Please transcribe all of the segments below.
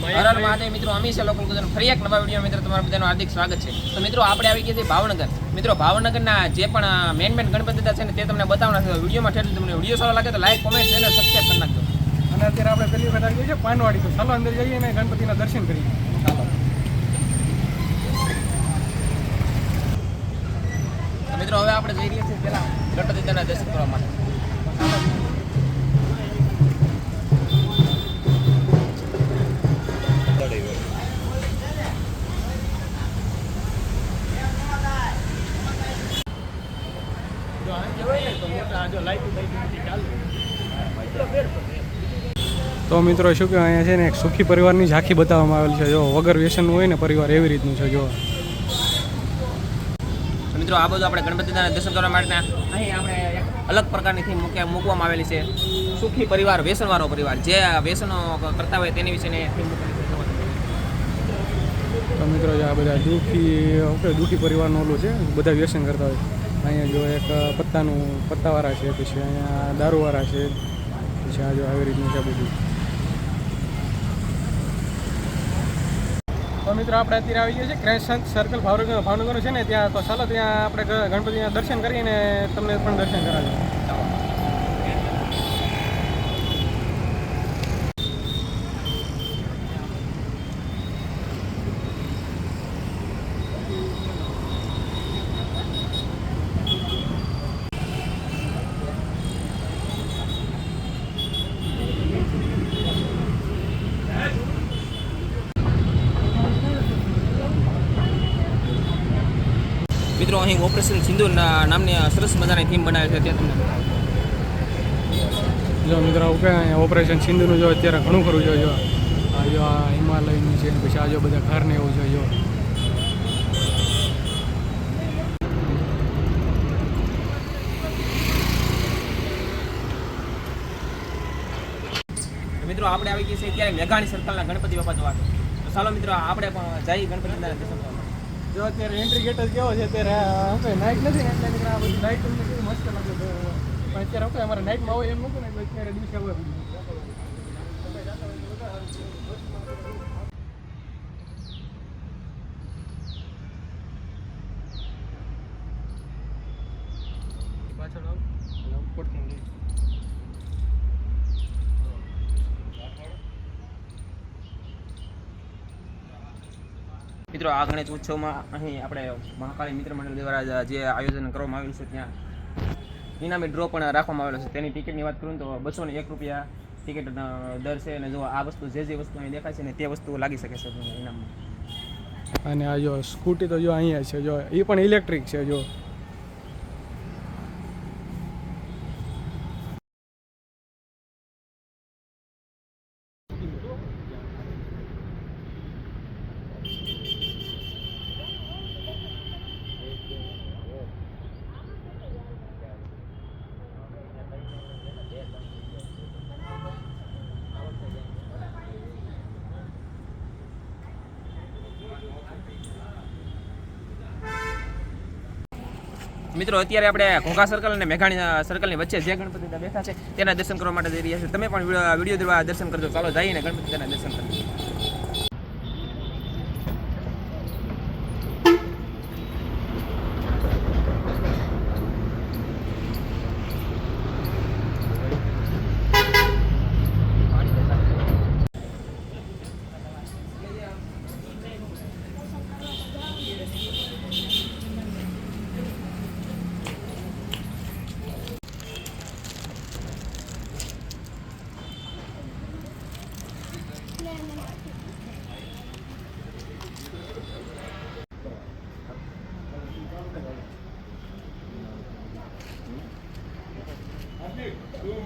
હર હર મહાદેવ. મિત્રો અમી છે લોકલ ગુજરાત. ફરી એક નવા વીડિયો મિત્રો તમારા બધાનું હાર્દિક સ્વાગત છે. તો મિત્રો આપણે આવી ગયા છીએ ભાવનગર. મિત્રો ભાવનગરના જે પણ મેન મેન ગણપતિ છે ને તે તમને બતાવવાના છે. વિડીયોમાં ઠેઠ તમને વીડિયો સારો લાગે તો લાઈક કોમેન્ટ અને સબસ્ક્રાઈબ કરી નાખજો. અને અત્યારે આપણે પહેલી વાર આવી ગયા છે પાનવાડી. તો ચાલો અંદર જઈએ અને ગણપતિના દર્શન કરીએ. ચાલો. મિત્રો હવે આપણે જઈ રહ્યા છીએ પેલા ગણપતિ દર્શન કરવા માટે. તો મોટા જો લાઈટ લાઈટ ચાલુ તો મિત્રો શું કે અહીંયા છે ને એક સુખી પરિવારની ઝાંખી બતાવવામાં આવેલ છે. જો વગર વ્યસનનું હોય ને પરિવાર એવી રીતનું છે જો. મિત્રો આ બધું આપણે ગણપતિના દર્શન કરવા માટે અહીં આપણે અલગ પ્રકારની થીમ મૂકવામાં આવેલી છે. સુખી પરિવાર વ્યસનવાળો પરિવાર. જે વ્યસનો કરતા હોય તેની વિશેની થીમ મૂકેલી છે. તો મિત્રો જો આ બધા દુઃખી આપણે દુઃખી પરિવારનું ઓલું છે બધા વ્યસન કરતા હોય. અહીંયા જો એક પત્તાનું પત્તાવાળા છે, પછી અહીંયા દારૂવાળા છે, પછી આ જો આવી રીતનું છે બધું. તો મિત્રો આપણે અત્યારે આવી ગયા છે ક્રેશંત સર્કલ ભાવનગર ભાવનગર છે ને, ત્યાં તો ચાલો ત્યાં આપણે ગણપતિના દર્શન કરીને તમને પણ દર્શન કરાવીએ. મિત્રો અહીં ઓપરેશન સિંધુ ના- નામની સરસ મજાની થીમ બનાવી છે તે તમને. જો મિત્રો કે ઓપરેશન સિંધુનું જો અત્યારે ઘણું ખરું જોયો જો. આ જો આ હિમાલયનું છે પછી આ જો બધા ઘર ને એવું છે જો. મિત્રો આપણે આવી ગઈ છે અત્યારે મેઘાણી સર્કલના ગણપતિ બાપા જોવા. તો ચાલો મિત્રો આપણે પણ જઈ ગણપતિ દર્શન કરવા. જો અત્યારે એન્ટ્રી ગેટ જ કેવો છે, અત્યારે આપણે નાઇટ નથી ને એટલે આ બધું નાઇટ કેવું મસ્ત લાગે છે પણ અત્યારે આપણે અમારે નાઇટમાં હોય એમ નહોતું ને, એટલે અત્યારે દિવસે હોય બધું પાછળ આવ અને ઉપરથી લઈ. મિત્રો, આ ગણેશ ઉત્સવમાં અહીં આપણે મહાકાળી મિત્ર મંડળ દ્વારા જે આયોજન કરવામાં આવ્યું છે ત્યાં ઇનામી ડ્રો પણ રાખવામાં આવેલો છે. તેની ટિકિટની વાત કરું તો બસો ને એક રૂપિયા ટિકિટ દર છે અને જો આ વસ્તુ જે જે વસ્તુ અહીં દેખાય છે ને તે વસ્તુ લાગી શકે છે ઇનામમાં. અને આ જો સ્કૂટી તો જો અહીંયા છે, જો એ પણ ઇલેક્ટ્રિક છે, જો મિત્રો, અત્યારે આપણે ઘોઘા સર્કલ અને મેઘાણી સર્કલની વચ્ચે જે ગણપતિ બેઠા છે, તેના દર્શન કરવા માટે જઈ રહ્યા છે. તમે પણ વીડિયો દ્વારા દર્શન કરજો. ચાલો જઈને ગણપતિ દર્શન કરીએ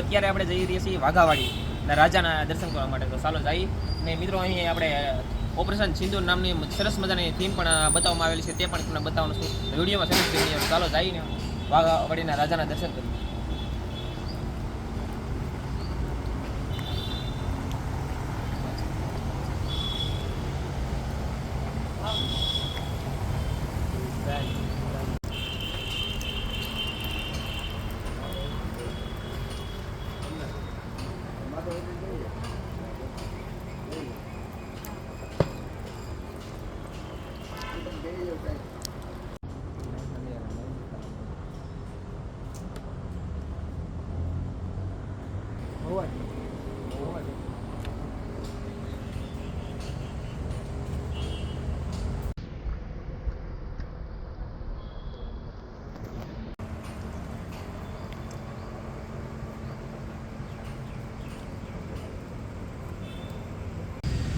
અત્યારે આપણે જઈ રહ્યા છીએ વાઘાવાડી રાજાના દર્શન કરવા માટે. તો ચાલો જાય ને મિત્રો, અહીં આપણે ઓપરેશન સિંદૂર નામની સરસ મજાની થીમ પણ બતાવવામાં આવેલી છે. તે પણ તમને બતાવવાનું છું. વિડીયોમાં સરસ ચાલો જઈને વાઘાવાડીના રાજાના દર્શન કરીએ. હા,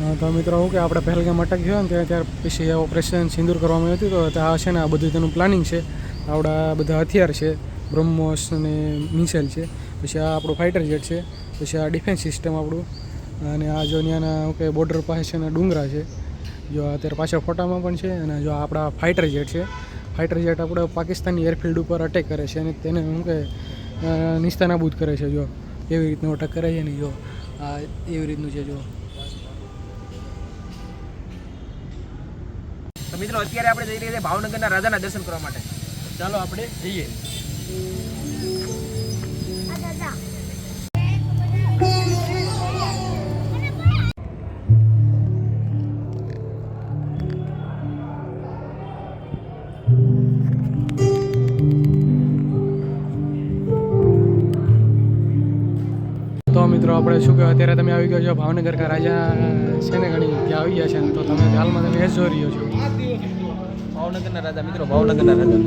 તો મિત્રો હું કે આપણે પહેલગામ અટક ગયો ને ત્યાં ત્યાર પછી ઓપરેશન સિંદૂર કરવામાં આવ્યું હતું. તો આ છે ને આ બધું તેનું પ્લાનિંગ છે. આપણા બધા હથિયાર છે, બ્રહ્મોસ અને મિસાઇલ છે. પછી આ આપણું ફાઇટર જેટ છે. પછી આ ડિફેન્સ સિસ્ટમ આપણું. અને આ જો ત્યાંના શું કે બોર્ડર પાસે છે ને ડુંગરા છે. જો અત્યારે પાછળ ફોટામાં પણ છે અને જો આપણા ફાઇટર જેટ છે. ફાઇટર જેટ આપણે પાકિસ્તાની એરફિલ્ડ ઉપર અટેક કરે છે અને તેને શું કે નિસ્તાનાબૂદ કરે છે. જો એવી રીતનું અટેક કરે છે ને જો, આ એવી રીતનું છે જો. મિત્રો અત્યારે આપણે જઈ રહ્યા છીએ ભાવનગરના રાજાના દર્શન કરવા માટે. ચાલો આપણે જઈએ. મિત્રો આપણે શું કહેવાય અત્યારે તમે આવી ગયો છો ભાવનગર કા રાજા છે ને ઘણી ત્યાં આવી ગયા છે ને તો તમે હાલમાં તમે એ જોઈ રહ્યો છો. ભાવનગરના રાજા મિત્રો ભાવનગરના રાજા.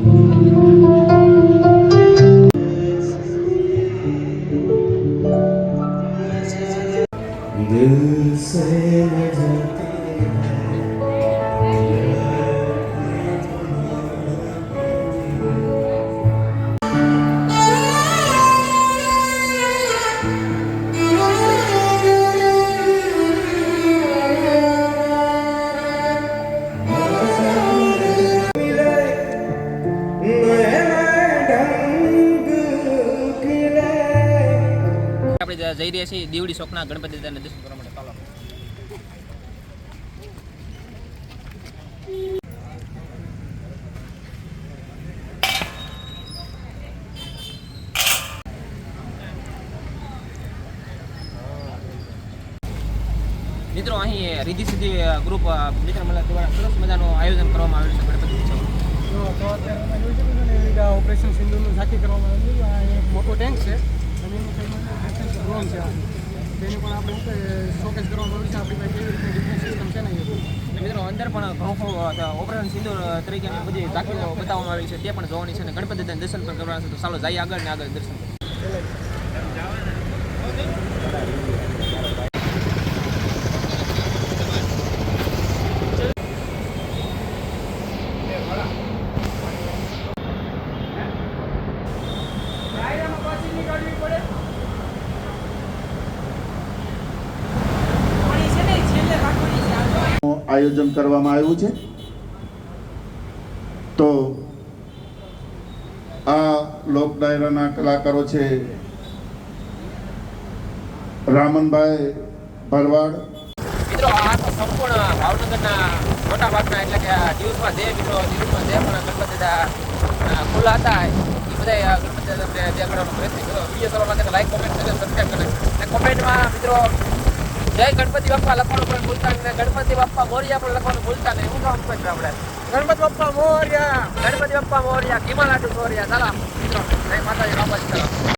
दिल જઈ રહ્યા છીએ દીવડી ચોકના ગણપતિ દાદાને દર્શન કરવા માટે. ચાલો. મિત્રો, અહીં રીધિ સિદ્ધિ ગ્રુપ મિત્ર મળ્યા દ્વારા સરસ મજાનું આયોજન કરવામાં આવેલું છે ગણપતિ ઉત્સવનું ઓપરેશન સિંધુનું સાથી કરવામાં આવ્યું. છે. મોટો ટેન્ક છે અને એની સાઈડમાં ડિફેન્સ ડ્રોન છે. તેની પણ આપણે શોકેસ કરવામાં આવ્યું છે આપણી પાસે કેવી રીતે સિસ્ટમ છે ને. મિત્રો, અંદર પણ ઘણો ઓપરેશન સિંદૂર તરીકેની બધી ઝાંખીઓ બતાવવામાં આવી છે તે પણ જોવાની છે અને ગણપતિ દર્શન પણ કરવાના છે તો ચાલો, જઈએ આગળ ને આગળ દર્શન કરીએ. આયોજન કરવામાં આવ્યું છે. તો આ લોક ડાયરાના કલાકારો છે રામનભાઈ ભરવાડ. મિત્રો, આ તો સંપૂર્ણ ભાવનગરના મોટા ભાગના એટલે કે દિવસમાં જે મિત્રો, દિવસમાં જે પણ ગણપતિ દાદા ખુલ્લા હતા, એ બધા ગણપતિ જે કરવાનો પ્રયત્ન કર્યો. વીડિયો કરવા માટે લાઈક કોમેન્ટ કરી સબસ્ક્રાઈબ કરે અને કોમેન્ટમાં મિત્રો જય ગણપતિ બાપ્પા લખવાનું પણ ભૂલતા નહીં અને ગણપતિ બાપ્પા મોરિયા પણ લખવાનું ભૂલતા નહીં હું કામ કરશું આપણે ગણપતિ બાપ્પા મોરિયા ગણપતિ બાપ્પા મોરિયા કિમા લાડુ મોરિયા ચાલો મિત્રો જય માતાજી બાપા ચલો